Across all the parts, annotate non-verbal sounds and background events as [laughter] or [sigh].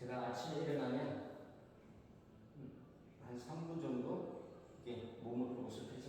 제가 아침에 일어나면 음, 한 3분 정도 이렇게 몸을 패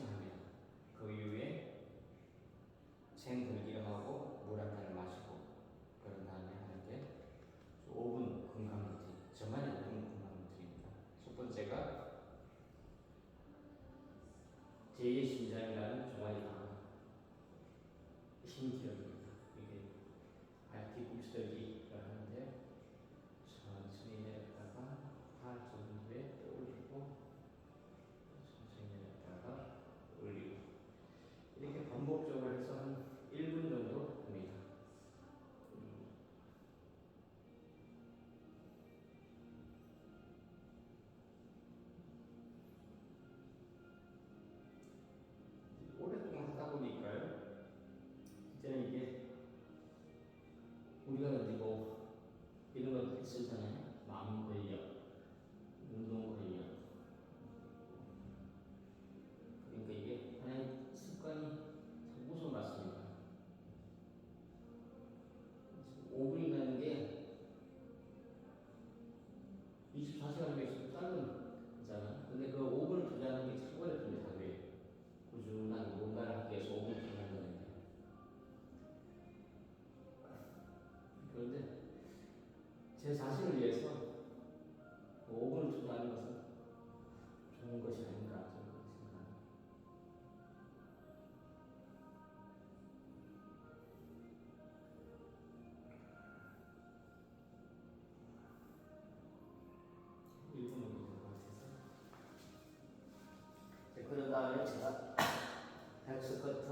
그런 다음에 제가 [coughs] 백스커트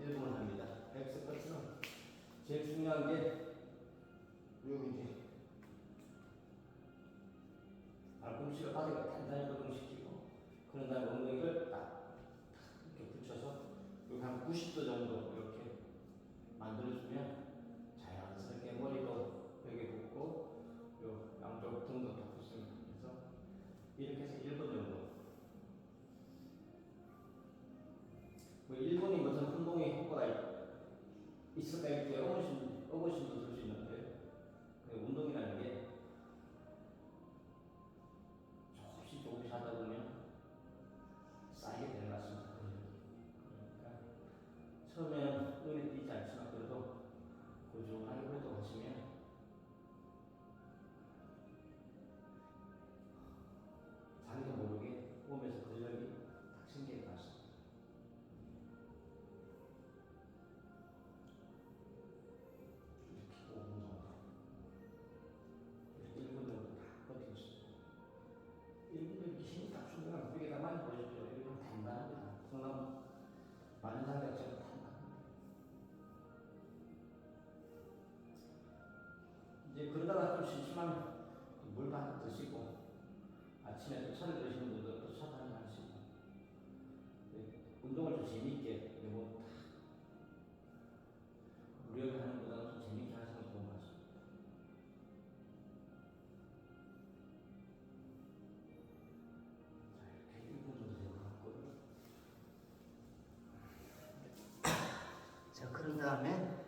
1분을 합니다. 백스커트는 제일 중요한 게 여기 이제 발꿈치를 바닥에 단단히 고정시키고 그런 다음에 엉덩이를 딱 이렇게 붙여서 여기 한 90도 정도 그러다가 좀 심심하면 물만 드시고 아침에 또 차를 드시는 분들 또 차도 한잔 하시고 네, 운동을 좀 재미있게 그리고 다 무리하게 하는 것보다는 좀 재미있게 하시는 게 좋은 것 같습니다. 자, 이렇게 1분 정도 된것 같고요. 자, 그런 다음에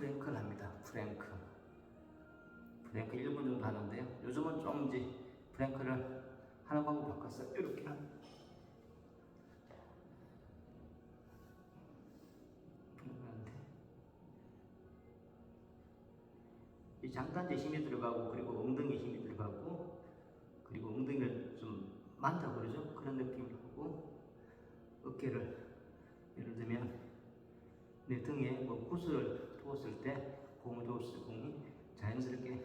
프랭크를 합니다. 프랭크. 프랭크 1분 정도 하는데요. 요즘은 좀 이제 프랭크를 하는 방법 바꿨어요. 이렇게 한 이 장단제 힘이 들어가고 그리고 엉덩이 힘이 들어가고 그리고 엉덩이를 좀 만다 그러죠 그런 느낌을 하고 어깨를 예를 들면 내 등에 뭐 붓을 두었을 때때 공이 자연스럽게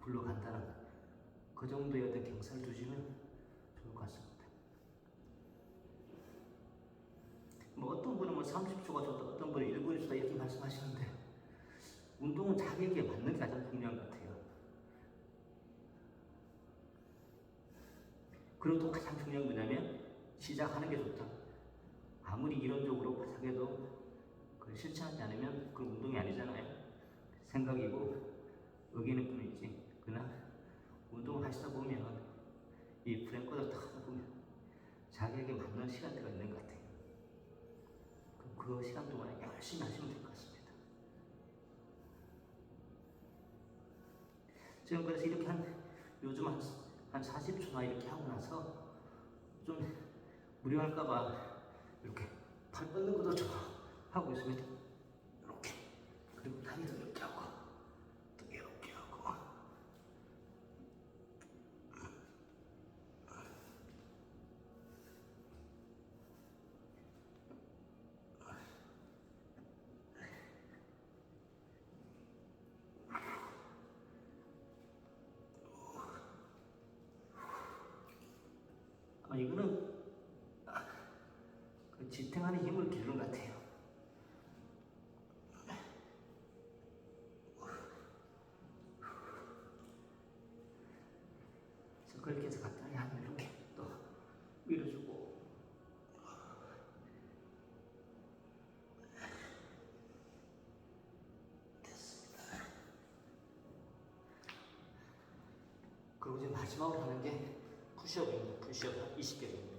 굴러간다는 그 정도의 어떤 경사를 두시면 좋을 것 같습니다. 뭐 어떤 분은 뭐 30초가 좋다, 어떤 분은 1분이 좋다 이렇게 말씀하시는데 운동은 자기에게 맞는 게 가장 중요한 것 같아요. 그리고 또 가장 중요한 건 뭐냐면 시작하는 게 좋다. 아무리 이론적으로 바삭해도 실천하지 않으면 그건 운동이 아니잖아요. 생각이고 의견일 뿐이지. 그러나 운동을 하시다 보면 이탁 하다 보면 자기에게 맞는 시간대가 있는 것 같아요. 그 시간 동안에 열심히 하시면 될 것 같습니다. 지금 그래서 이렇게 한 요즘 한, 한 40초나 이렇게 하고 나서 좀 무료할까봐 이렇게 팔 뻗는 것도 좀 하고 있습니다. 이렇게 그리고 다리도 이렇게 하고 또 이렇게 하고 아 이거는 아, 그 지탱하는 힘을 기르는 것 같아요. 그래서 그렇게 해서 간단히 하면 이렇게 또 밀어주고. 그리고 이제 마지막으로 하는 게 푸시업입니다. 푸시업 20개 정도.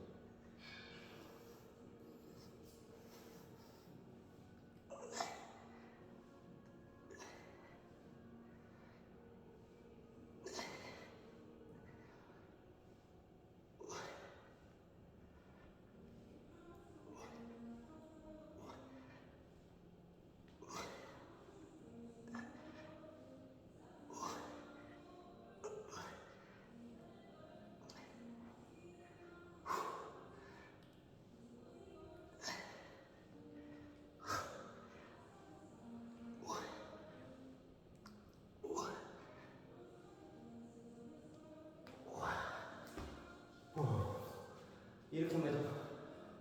이렇게 하면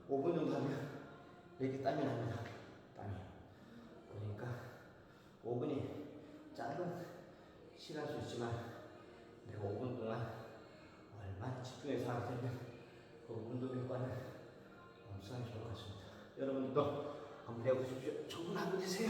5분 정도 하면 이렇게 땀이 납니다. 땀이. 그러니까 5분이 짧은 시간 수 있지만 내가 5분 동안 얼마나 집중해서 하게 되면 그 운동 효과는 엄청나게 좋을 것 같습니다. 여러분들도 한번 해보십시오. 좋은 하루 되세요.